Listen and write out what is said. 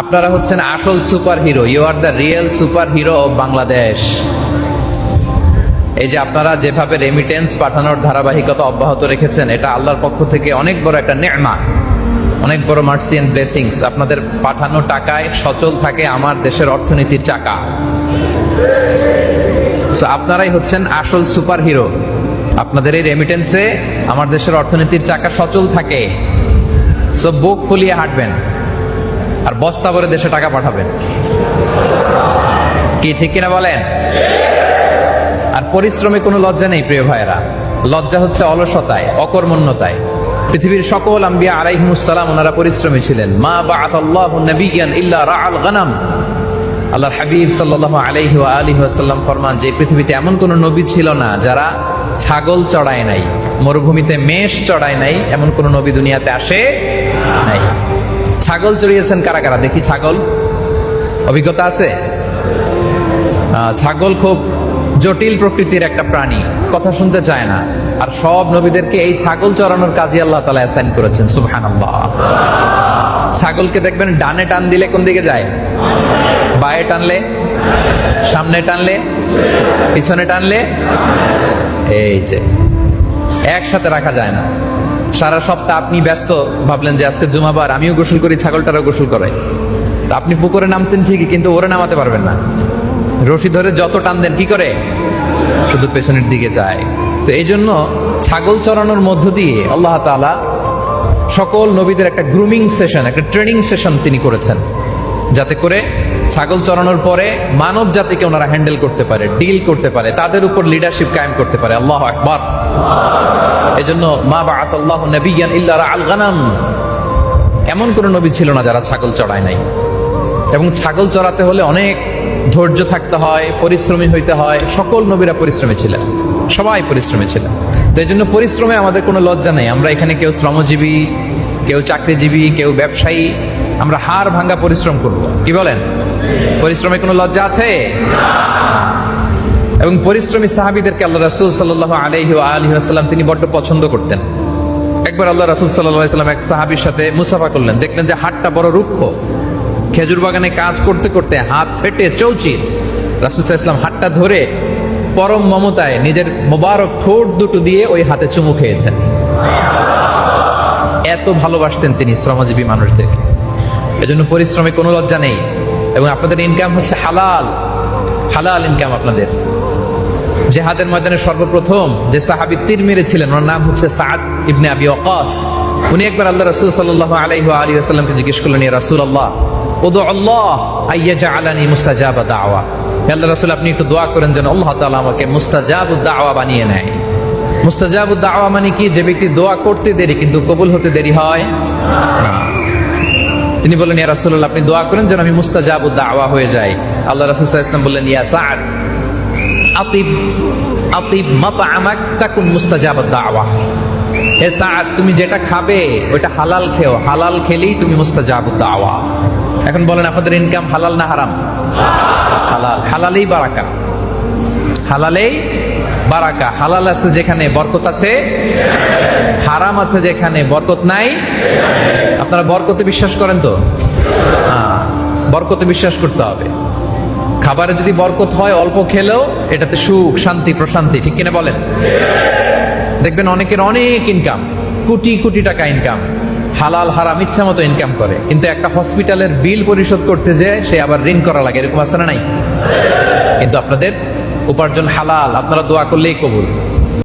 আপনারা হচ্ছেন আসল super hero you are the real super hero of Bangladesh এই যে আপনারা যেভাবে রেমিটেন্স পাঠানোর ধারাবাহিকতা অব্যাহত রেখেছেন, এটা আল্লাহর পক্ষ থেকে অনেক বড় একটা নেমা অনেক বড় মার্সি অ্যান্ড ব্লেসিংস আপনাদের পাঠানো টাকায় সচল থাকে আমার দেশের অর্থনীতির চাকা। সো আপনারাই হচ্ছেন আসল সুপার হিরো আপনাদের এই রেমিটেন্সে আমার দেশের অর্থনীতির চাকা সচল থাকে। সো বুক ফুলিয়ে হাঁটবেন। আর বস্তা ভরে দেশে টাকা পাঠাবেন। কি ঠিক কিনা বলেন? আর পরিশ্রমে কোনো লজ্জা নেই, প্রিয় ভাইয়েরা। লজ্জা হচ্ছে অলসতায়, অকর্মণ্যতায়। পৃথিবীর সকল আম্বিয়া আলাইহিমুসালাম ওনারা পরিশ্রমী ছিলেন। মা বাআত আল্লাহু নাবিয়ান ইল্লা রাআল গানাম। আল্লাহর হাবিব ওয়া আলিহি ওয়াসাল্লাম ফরমান, যে পৃথিবীতে এমন কোন নবী ছিল না যারা ছাগল চড়ায় নাই, মরুভূমিতে মেষ চড়ায় নাই, এমন কোন নবী দুনিয়াতে আসে নাই। ছাগল চড়িয়েছেন কারা কারা? দেখি ছাগল। অভিজ্ঞতা আছে? ছাগল খুব জটিল প্রকৃতির একটা প্রাণী, কথা শুনতে চায় না। আর সব নবীদেরকে এই ছাগল চড়ানোর কাজে আল্লাহ তালা অ্যাসাইন করেছেন সুবহান ছাগলকে দেখবেন ডানে টান দিলে কোন দিকে যায়? বায়ে টানলে? সামনে টানলে? পিছনে টানলে? এই যে, একসাথে রাখা যায় না। সারা সপ্তাহ আপনি ব্যস্ত ভাবলেন যে আজকে জুমাবার, আমিও গোসল করি, ছাগলটারও গোসল করাই তা আপনি পুকুরে নামছেন ঠিকই, কিন্তু ওরে নামাতে পারবেন না। রশি ধরে যত টান দেন, কি করে? শুধু পেছনের দিকে যায়। তো এই জন্য ছাগল চড়ানোর মধ্য দিয়ে আল্লাহ তাআলা সকল নবীদের একটা গ্রুমিং সেশন একটা ট্রেনিং সেশন তিনি করেছেন। যাতে করে ছাগল চড়ানোর পরে মানব জাতিকে ওনারা হ্যান্ডেল করতে পারে ডিল করতে পারে, তাদের উপর লিডারশিপ কায়েম করতে পারে। আল্লাহ আকবার। এজন্য মা বা আসাল্লাহ নবিয়ান ইল্লা আল এমন কোন নবী ছিল না যারা ছাগল চড়ায় নাই। এবং ছাগল চড়াতে হলে অনেক ধৈর্য থাকতে হয়, পরিশ্রমী হইতে হয়। সকল নবীরা পরিশ্রমী ছিলেন। সবাই পরিশ্রমী ছিলেন। তো এই জন্য পরিশ্রমে আমাদের কোনো লজ্জা নেই। আমরা এখানে কেউ শ্রমজীবী, কেউ চাকরিজীবী, কেউ ব্যবসায়ী, আমরা হাড় ভাঙ্গা পরিশ্রম করব। কি বলেন? পরিশ্রমে কোনো লজ্জা আছে? এবং পরিশ্রমী সাহাবিদেরকে আল্লাহ রাসুল সাল্লাহ আলহি আলহি আসাল্লাম তিনি বড্ড পছন্দ করতেন। একবার আল্লাহ রাসুল সাল্লাহ সাল্লাম এক সাহাবির সাথে মুসাফা করলেন। দেখলেন যে হাটটা বড় রুক্ষ। খেজুর বাগানে কাজ করতে করতে হাত ফেটে চৌচির। রাসুল ইসলাম হাতটা ধরে পরম মমতায় নিজের মোবারক ঠোঁট দুটো দিয়ে ওই হাতে চুমু খেয়েছেন। এত ভালোবাসতেন তিনি শ্রমজীবী মানুষদেরকে। এজন্য পরিশ্রমে কোনো লজ্জা নেই। এবং আপনাদের ইনকাম হচ্ছে হালাল। হালাল ইনকাম আপনাদের। জেহাদের ময়দানে সর্বপ্রথম যে সাহাবি তীর মেরেছিলেন, ওনার নাম হচ্ছে সাদ ইবনে আবি ওয়াকাস উনি একবার আল্লাহ রাসূল সাল্লাল্লাহু আলাইহি আলী আলিহি ওয়াসাল্লামকে জিজ্ঞেস করলেন, ইয়া রাসূলুল্লাহ উদু আল্লাহ আইয়া জাআলানি মুস্তাজাবা দাওয়া। আল্লাহ রাসূল, আপনি একটু দোয়া করেন যেন আল্লাহ তাআলা আমাকে মুস্তাজাবুদ দাওয়া বানিয়ে নেয়। মুস্তাজাবুদ দাওয়া মানে কি? যে ব্যক্তি দোয়া করতে দেরি কিন্তু কবুল হতে দেরি হয় তিনি বললেন, ইয়া রাসূলুল্লাহ, আপনি দোয়া করেন যেন আমি মুস্তাজাবুদ দাওয়া হয়ে যাই। আল্লাহ রাসূল ওয়াসাল্লাম বললেন, ইয়া সাদ আতিব আতিব মাতআমাক তাকুন মুস্তাজাবাদ দাওয়া। হে সাদ তুমি যেটা খাবে ওটা হালাল খেও। হালাল খেলেই তুমি মুস্তাজাবুদ দাওয়া। এখন বলেন, আপনাদের ইনকাম হালাল না হারাম? হালাল। হালালেই বারাকা। হালালেই বারাকা। হালাল আছে যেখানে বরকত আছে, হারাম আছে যেখানে বরকত নাই। আপনারা বরকতে বিশ্বাস করেন তো? হ্যাঁ বরকতে বিশ্বাস করতে হবে। খাবারে যদি বরকত হয়, অল্প খেলেও এটাতে সুখ, শান্তি, প্রশান্তি, ঠিক কিনা বলেন? দেখবেন অনেকের অনেক ইনকাম কোটি কোটি টাকা ইনকাম হালাল, হারাম, ইচ্ছা মতো ইনকাম করে। কিন্তু একটা হসপিটালের বিল পরিশোধ করতে যে সে আবার ঋণ করা লাগে, এরকম আছে না নাই? কিন্তু আপনাদের উপার্জন হালাল, আপনারা দোয়া করলেই কবুল।